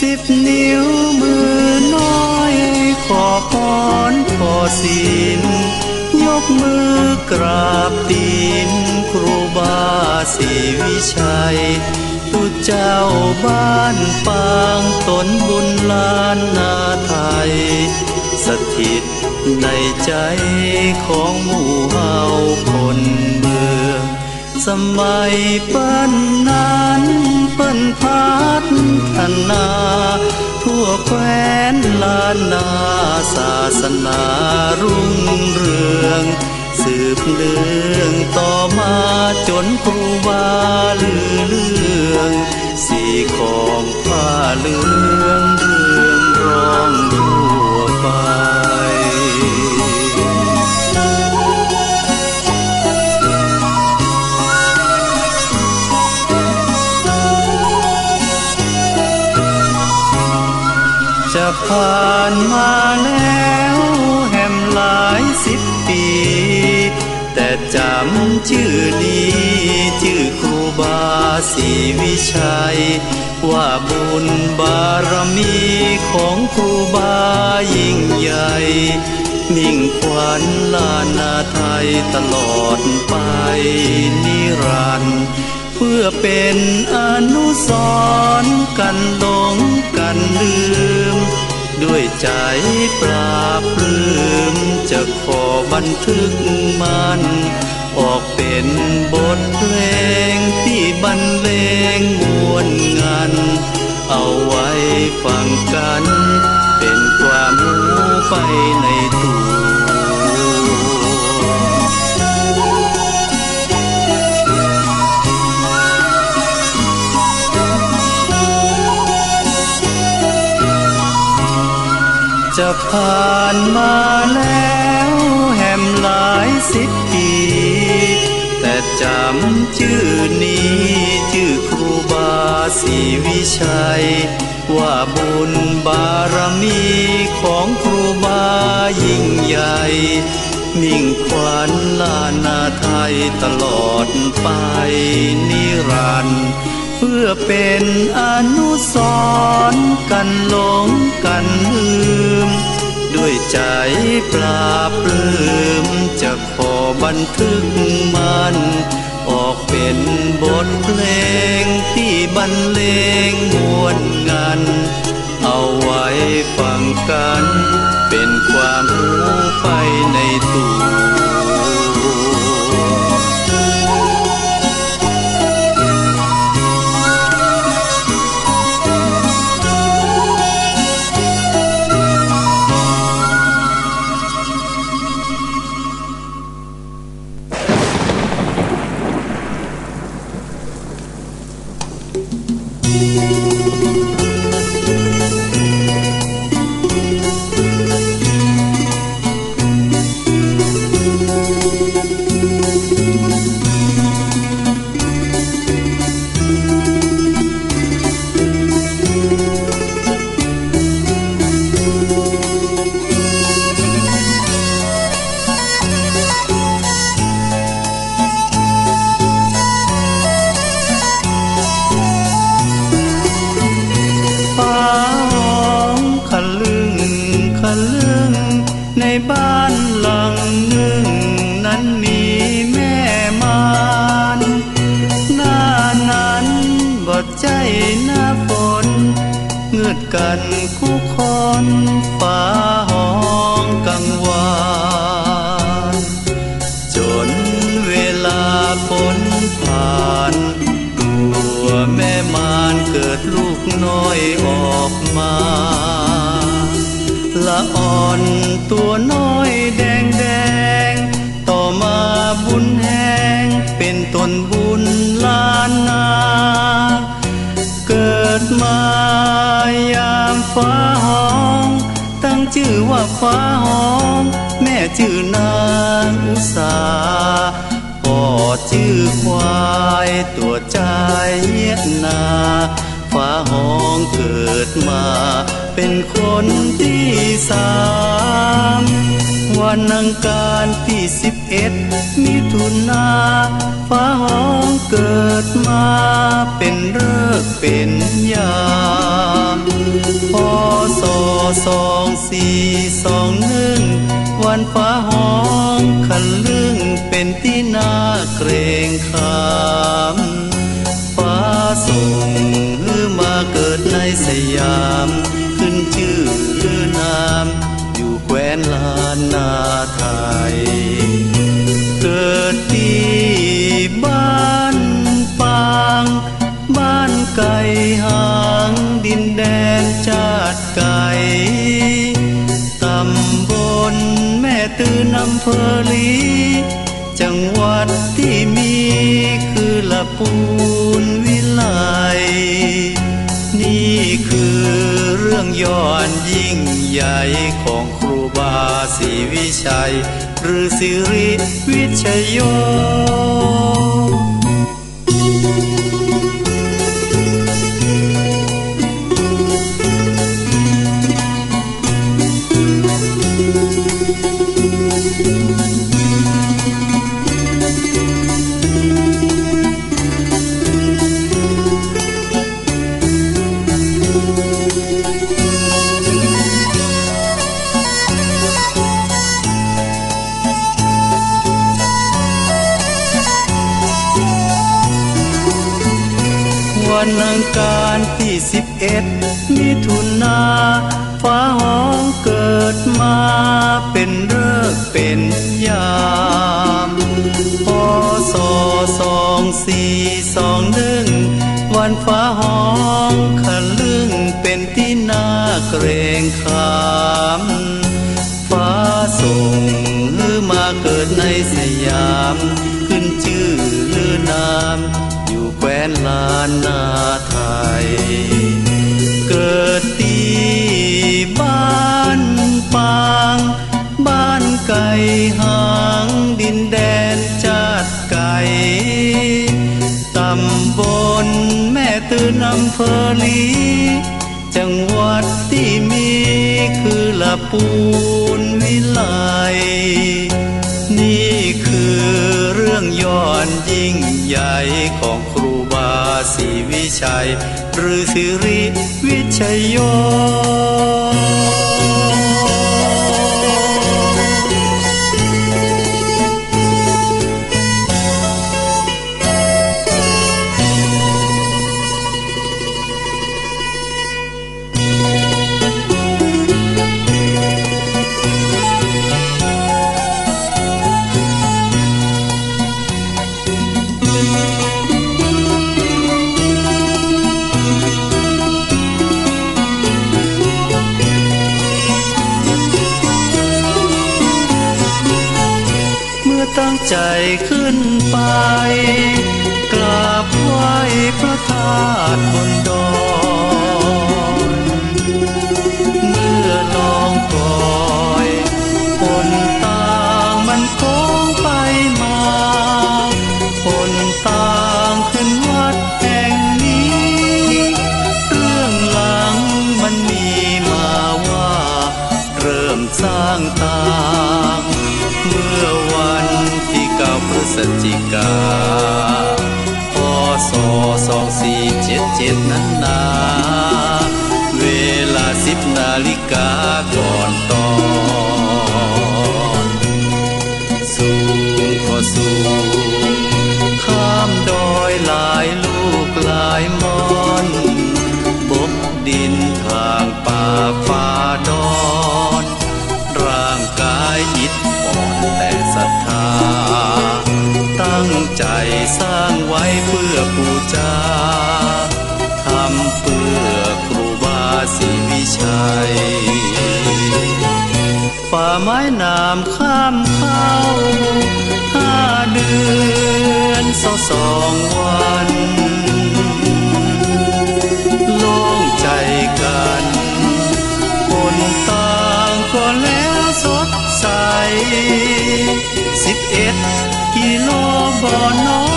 สิบนิ้วมือน้อยขอพรขอศีลยกมือกราบตีน ครูบาศรีวิชัยตุเจ้าบ้านปางตนบุญลานนาไทย สถิตในใจของหมู่เฮาคนเมือง สมัยปิ้นนั้นปิ้นพั ธนา ทั่วแคว้นลานนาศาสนารุ่งเรือง สืบเลื่องต่อมาจนครูบาลือเลื่องสีของผ้าเหลืองเรืองรองทั่วไป ผ่านมาแล้วแหมหลายสิบปี แต่จำชื่อนี้ ชื่อครูบาศรีวิชัย ว่าบุญบารมีของครูบายิ่งใหญ่มิ่งขวัญลานนาไทยตลอดไปนิรันดร์เพื่อเป็นอนุสรณ์กันหลงกันลืม ด้วยใจปราบปลื้มจะขอบันทึกมัน ออกเป็นบทเพลงที่บรรเลงมวนงานเอาไว้ฟังกัน เป็นความรู้ไปในตัว จะผ่านมาแล้วแหมหลายสิบปี แต่จำชื่อนี้ชื่อครูบาศรีวิชัย ว่าบุญบารมีของครูบายิ่งใหญ่มิ่งขวัญลานนาไทยตลอดไปนิรันดร์ เพื่อเป็นอนุสรณ์กันหลงกันลืม ด้วยใจปราปลื้มจะขอบันทึกมัน ออกเป็นบทเพลงที่บรรเลงมวลงานเอาไว้ฟังกัน เป็นความรู้ไปในตัว ในบ้านหลังหนึ่งนั้นมีแม่มารหน้านั้นบดใจหน้าฝนเงืดกันคู่คนฟ้าห้องกังวานจนเวลาฝนผ่านตัวแม่มารเกิดลูกน้อยออกมา ละอ่อนตัวน้อยแดงแดง ต่อมาบุญแหงเป็นตนบุญลานนา เกิดมายามฟ้าห้อง ตั้งชื่อว่าฟ้าห้อง แม่ชื่อนางอุสาพ่อชื่อควายตัวใจเยียดนา ฟ้าห้องเกิดมา เป็นคนที่สามวันอังคารที่สิบเอ็ดมิถุนาฟ้าห้องเกิดมาเป็นเลิกษ์เป็นยามพอสองสี่สองหนึ่งวันฟ้าห้องคันลึงเป็นที่น่าเกรงขามฟ้าส่ง ในสยาม ขึ้นชื่อลือนาม อยู่แคว้นลานนาไทย เกิดที่บ้านปาง บ้านไก่หางดินแดนชาติไก่ตำบลแม่ตื่นอำเภอลีจังหวัดที่มีคือละปูนวิไล ย้อนยิ่งใหญ่ของครูบาศรีวิชัย หรือสิริวิชยโย ที่สิบเอ็ดมิถุนาฟ้าห้องเกิดมาเป็นเริกษ์เป็นยามพศสองสี่สองหนึ่งวันฟ้าห้องคันลึงเป็นที่น่าเกรงขามฟ้าส่งลือมาเกิดในสยาม ขึ้นชื่อลือนาม แคว้นลานนาไทย เกิดที่บ้านปาง บ้านไก่หางดินแดนชาติไก่ตำบลแม่ตื่นอำเภอลี จังหวัดที่มีคือละปูนวิไลนี่คือเรื่องย้อนยิ่งใหญ่ของ ศรีวิชัย หรือสิริวิชัยโย ตั้งใจขึ้นไป กราบไหว้พระธาตุบนดอยเมื่อน้องกอ จิกาพศสองสี่เจ็ดเจ็ดนั้นนาเวลาสิบนาฬิกาก่อนตอนสูงพอสูง ข้ามดอยหลายลูกหลายมอนบกดินทางป่าฟ้าดอน ร่างกายอิดอ่อนแต่ศรัทธา ตั้งใจสร้างไว้เพื่อบูชาทำเพื่อครูบาศรีวิชัยป่าไม้น้ำข้ามเข้าห้าเดือนสอสองวันโล่งใจกันคนต่างก็แล้วสดใสสิบเอ็ด กิโลบ่อน้อ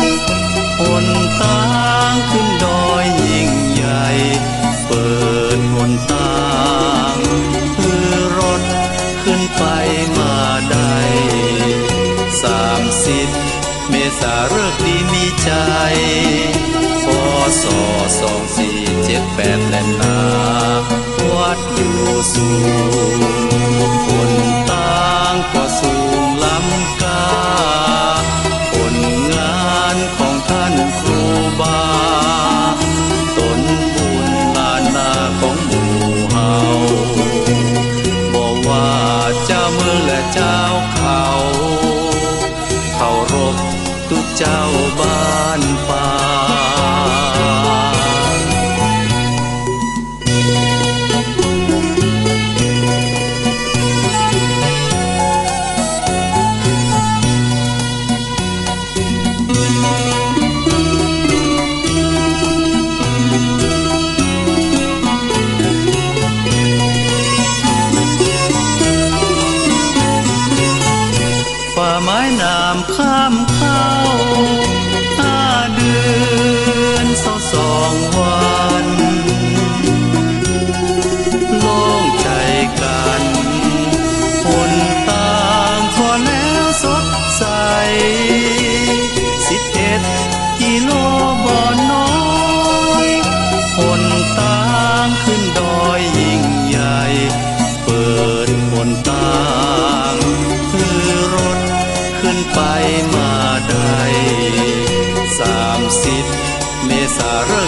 ยคนตางขึ้นดอยยิ่งใหญ่ เปิดหนทางคือรถขึ้นไปมาได้สามสิบเมษาเลิกดีมีใจพศสองสี่เจ็ดแปดแลนนาวัดอยู่สูง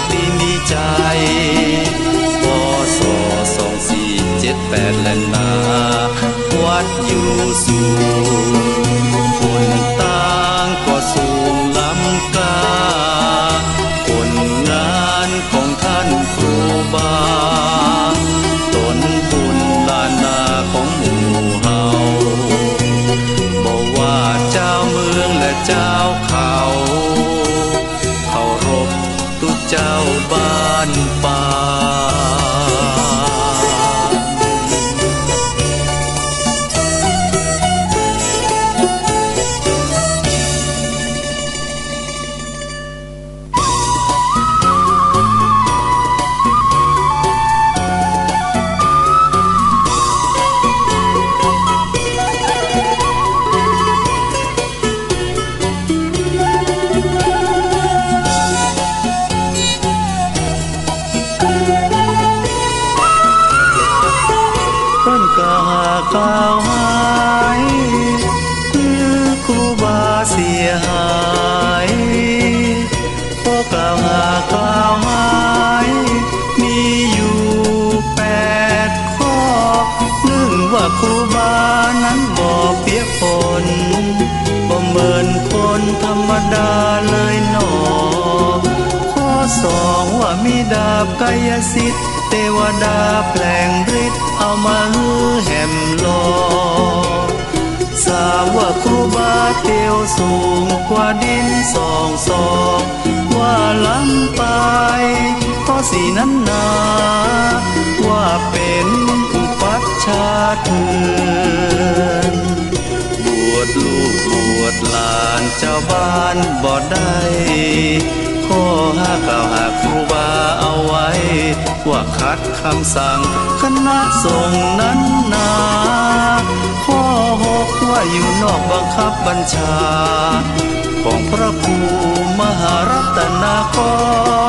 กดีมีใจพศสองสี่เจ็ดแปดและนาวัดอยู่สูงคนตา เจ้าบ้านป่า ดาเลยหนอ ข้อสองว่ามีดาบกายสิทธิ์เทวดาแปลงฤทธิ์เอามาฮือแหมลอสามว่าครูบาเตียวสูงกว่าดินสองสองว่าล้ำไปข้อสี่นั้นนาว่าเป็นอุปัชฌาเถือนบวชลูกบว ชหลานเจ้าบ้านบ่ได้ข้อห้าก่าวหาครูบาเอาไว้ ว่าคัดคำสั่งคณะสงฆ์นั้นนาข้อหกว่าอยู่นอกบังคับบัญชา ของพระครูมหารัตนาก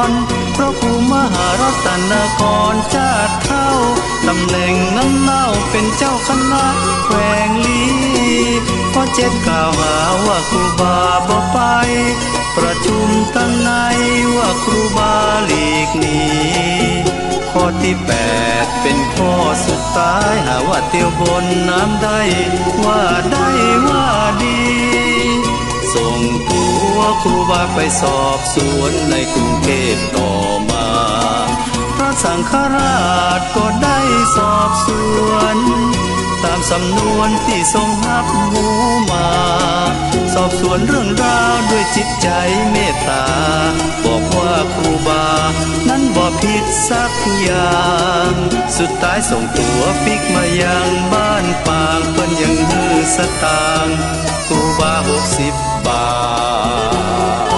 ร พระครูมหารัตนากรชาติเข้าตำแหน่งน้ำเน่าเป็นเจ้าคณะแขวงลี เจ็ดกล่าวหาว่าครูบาบ่ไป ประชุมตั้งในว่าครูบาหลีกหนีข้อที่แปดเป็นข้อสุดท้ายหาว่าเตียวบนน้ำได้ ว่าได้ว่าดี ส่งตัวครูบาไปสอบสวนในกรุงเทพต่อมาพระสังฆราชก็ได้สอบสวน ตามสำนวนที่ทรงรับหูมา สอบสวนเรื่องราวด้วยจิตใจเมตตา บอกว่าครูบา นั้นบ่ผิดสักอย่าง สุดท้ายส่งตัวปิกมายังบ้านปางเพิ่นยังฮือสตางครูบาหกสิบบาท